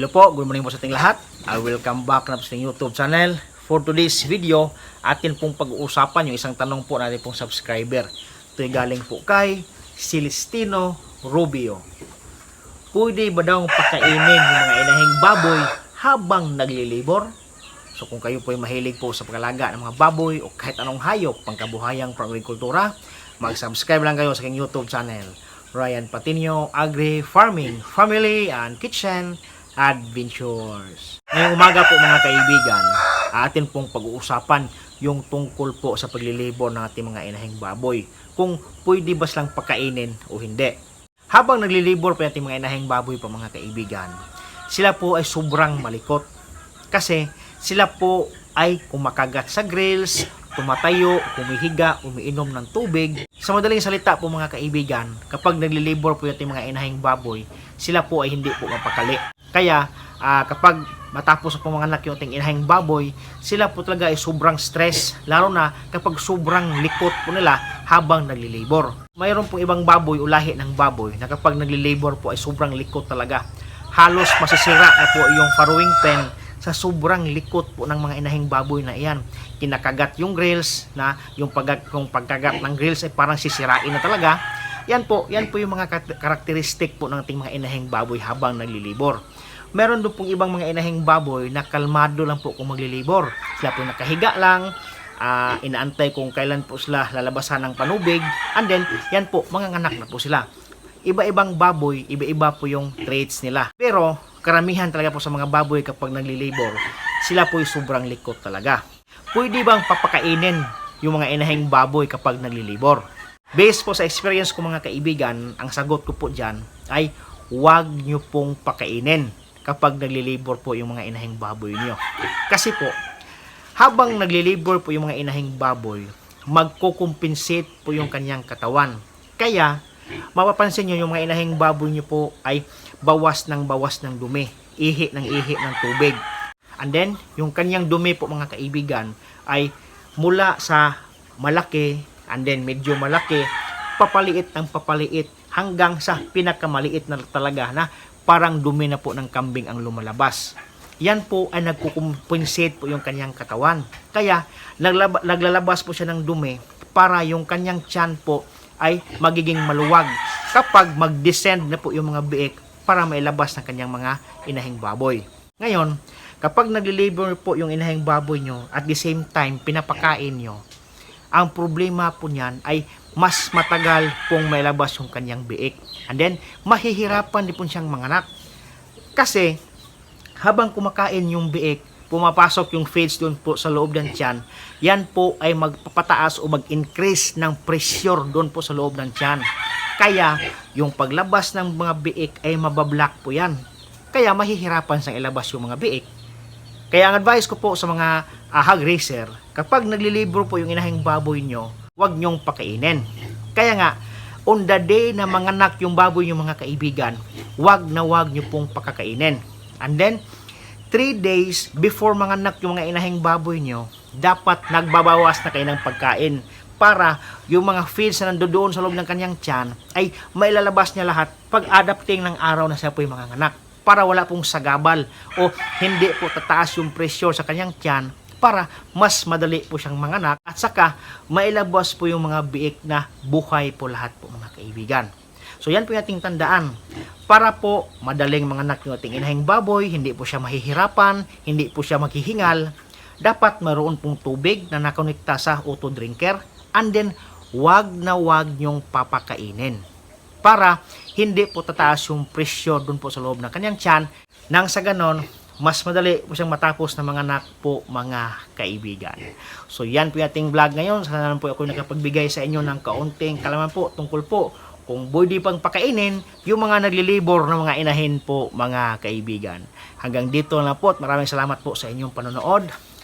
Hello po, good morning po sa ating lahat. I welcome back na po sa ating YouTube channel. For today's video, atin pong pag-uusapan yung isang tanong po natin pong subscriber. Ito ay galing po kay Celestino Rubio. Pwede ba daw pakainin yung mga inahing baboy habang naglilibor? So kung kayo po ay mahilig po sa pagkalaga ng mga baboy o kahit anong hayop pangkabuhayang pang-agrikultura, mag-subscribe lang kayo sa aking YouTube channel. Ryan Patinio Agri Farming, Family and Kitchen Adventures. Ngayong umaga po mga kaibigan, atin pong pag-uusapan yung tungkol po sa paglilibor ng ating mga inahing baboy. Kung pwede ba silang pakainin o hindi. Habang naglilibor po ating mga inahing baboy po mga kaibigan, sila po ay sobrang malikot. Kasi sila po ay kumakagat sa grills, tumatayo, humihiga, umiinom ng tubig. Sa madaling salita po mga kaibigan, kapag naglilibor po yung mga inahing baboy, sila po ay hindi po mapakali. Kaya ah, kapag matapos po mga anak yung ating inahing baboy, sila po talaga ay sobrang stress, lalo na kapag sobrang likot po nila habang naglilibor. Mayroon pong ibang baboy o ng baboy na kapag naglilibor po ay sobrang likot talaga. Halos masisira na po yung farrowing pen sa sobrang likot po ng mga inahing baboy na iyan. Kinakagat yung grills na yung pag kung pagkagat ng grills ay parang sisirain na talaga. Yan po, yan po yung mga karakteristik po ng ating mga inahing baboy habang naglilibor. Meron doon pong ibang mga inahing baboy na kalmado lang po kung maglilibor. Sila po nakahiga lang, ah, inaantay kung kailan po sila lalabasan ng panubig, and then, yan po, mga anak na po sila. Iba-ibang baboy, iba-iba po yung traits nila. Pero, karamihan talaga po sa mga baboy kapag naglilibor, sila po sobrang likot talaga. Pwede bang papakainin yung mga inahing baboy kapag naglilibor? Based po sa experience ko mga kaibigan, ang sagot ko po dyan ay huwag nyo pong pakainin kapag naglilibor po yung mga inahing baboy nyo. Kasi po, habang naglilibor po yung mga inahing baboy, magkukumpensate po yung kanyang katawan. Kaya, mapapansin nyo yung mga inahing baboy nyo po ay bawas ng bawas ng dumi, ihi ng ihi ng tubig. And then, yung kanyang dumi po mga kaibigan ay mula sa malaki and then medyo malaki, papaliit ng papaliit hanggang sa pinakamaliit na talaga na parang dumi na po ng kambing ang lumalabas. Yan po ay nagkukumpensate po yung kanyang katawan. Kaya naglaba, naglalabas po siya ng dumi para yung kanyang tiyan po ay magiging maluwag kapag mag-descend na po yung mga biik para mailabas ng kanyang mga inahing baboy. Ngayon, kapag naglilabor po yung inahing baboy nyo at the same time pinapakain nyo, ang problema po niyan ay mas matagal pong mailabas yung kanyang biik. And then, mahihirapan din po siyang manganak. Kasi, habang kumakain yung biik, pumapasok yung feeds doon po sa loob ng tiyan, yan po ay magpapataas o mag-increase ng pressure doon po sa loob ng tiyan. Kaya, yung paglabas ng mga biik ay mabablock po yan. Kaya mahihirapan siyang ilabas yung mga biik. Kaya ang advice ko po sa mga uh, hog racer, kapag naglilibro po yung inahing baboy nyo, huwag nyong pakainin. Kaya nga, on the day na manganak yung baboy nyo mga kaibigan, huwag na huwag nyo pong pakakainin. And then, 3 days before manganak yung mga inahing baboy nyo, dapat nagbabawas na kayo ng pagkain para yung mga feeds na nandoon sa loob ng kanyang tiyan ay mailalabas niya lahat pag adapting ng araw na siya po yung mga anak para wala pong sagabal o hindi po tataas yung pressure sa kanyang tiyan para mas madali po siyang manganak at saka mailabas po yung mga biik na buhay po lahat po mga kaibigan. So yan po yung ating tandaan. Para po madaling manganak yung ating inahing baboy, hindi po siya mahihirapan, hindi po siya maghihingal, dapat maroon pong tubig na nakonekta sa auto drinker and then wag na wag nyong papakainin para hindi po tataas yung pressure dun po sa loob ng kanyang tiyan nang sa ganon mas madali po siyang matapos ng mga anak po mga kaibigan. So yan po yung ating vlog ngayon. Sana po ako nakapagbigay sa inyo ng kaunting kalaman po tungkol po kung pwede pang pakainin yung mga naglilibor ng mga inahin po mga kaibigan. Hanggang dito na po at maraming salamat po sa inyong panonood.